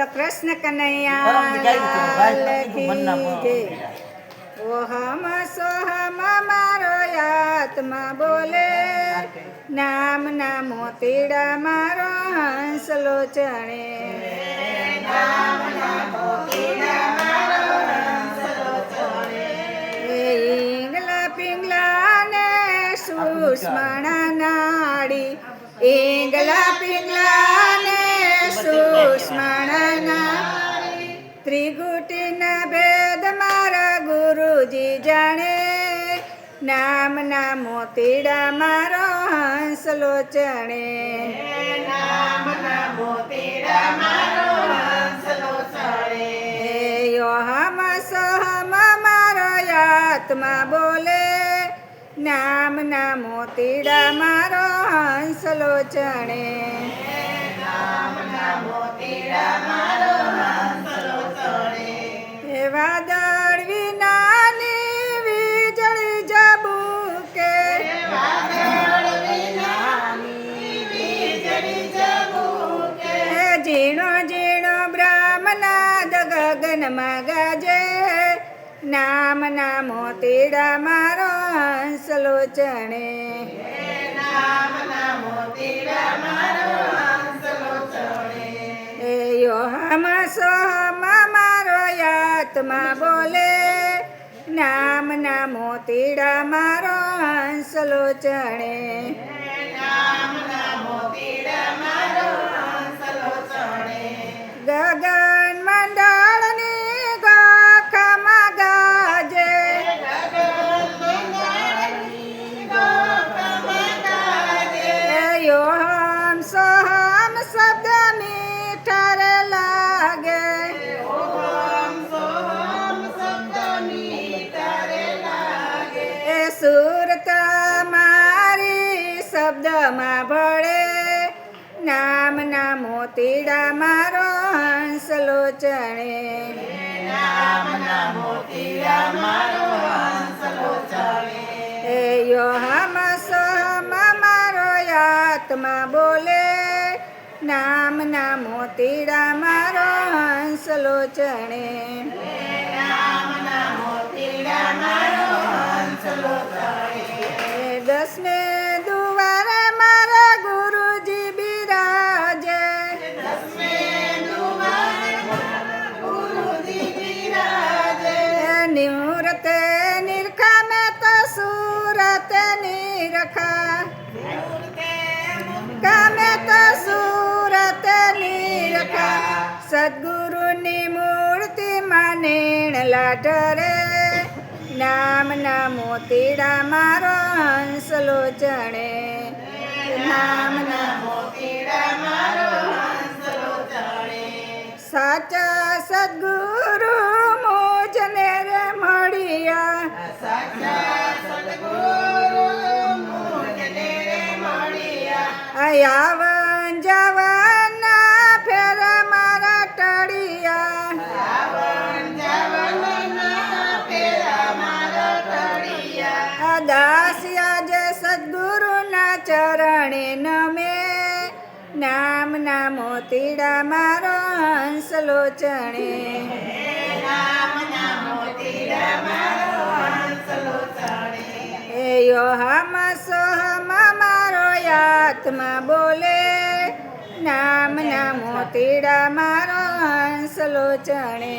બોલો કૃષ્ણ. કનૈયા ગાઈ દીધું. મનના લાલ કી જય. ઓહમ સોહમ મારો આત્મા બોલે નામ ના મોતીડા મારો હંસલો ચણે ઈંગલા પિંગલા ને સુષ્મણા નાડી ઈંગલા પિંગલા ને સુષ્મણા ત્રિગુટીના ભેદ મારા ગુરુજી જાણે. નામના મોતીડા મારો હંસલો ચણે એ યોહમ સોહમ મારો આત્મા બોલે. નામના મોતીડા મારો હંસલો મોતીડા એ ગગનમાં નામ નામો મોતીડા મારો હંસલો ચણે એ યોહમ સોહમ મારો આત્મા બોલે. નામના મોતીડા મારો હંસલો ચણે શબ્દમાં ભળે, નામ નામો તીડા મારો હંસલો ચણે એ યોહમ સોહમ મારો આત્મા બોલે, નામ નામો તીડા મારો હંસલો ચણે એ દસને દુવારે નિરખા કામે તો સુરત નિરખા. સદગુરુની મૂર્તિ માનેણ લાટરે. નામના મોતીડા મારો હંસલો ચણે નામના સાચા સદગુરુ આયાવન જવાના, ફેર મારા ટળિયા. જે સદગુરુના ચરણે નમે. નામના મોતીડા મારો હંસ લોચણે. એ યોહમ સોહમ મારો આત્મા બોલે. નામ નામો તેડા મારો હંસલો ચણે